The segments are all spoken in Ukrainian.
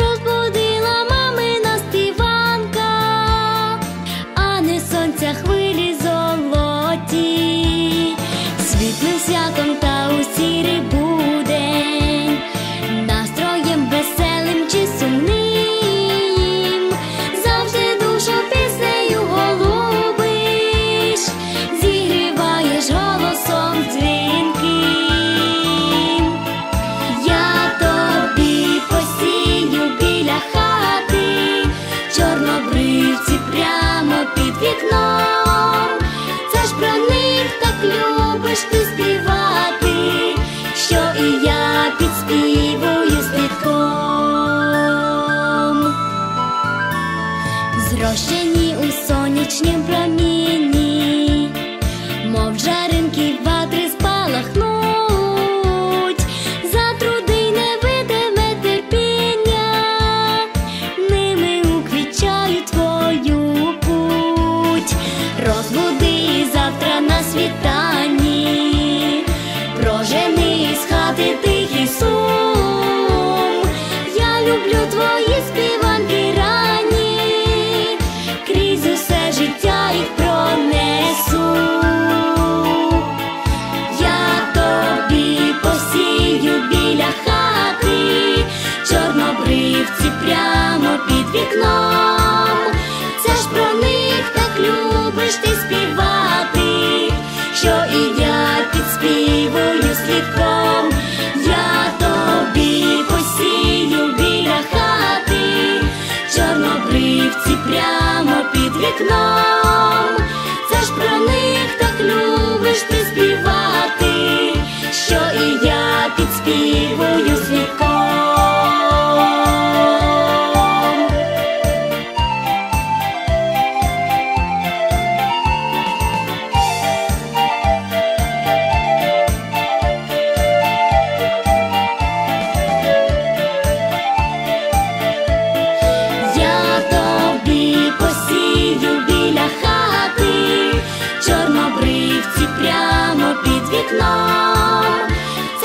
розбудила мамина співанка, а не сонця хвилі. nem pra mim. México.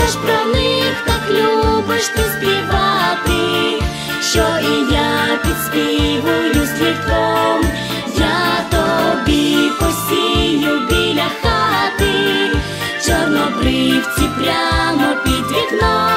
знаєш про них, так любиш ти співати, що і я підспівую слідком, я тобі посію біля хати, чорнобривці прямо під вікном.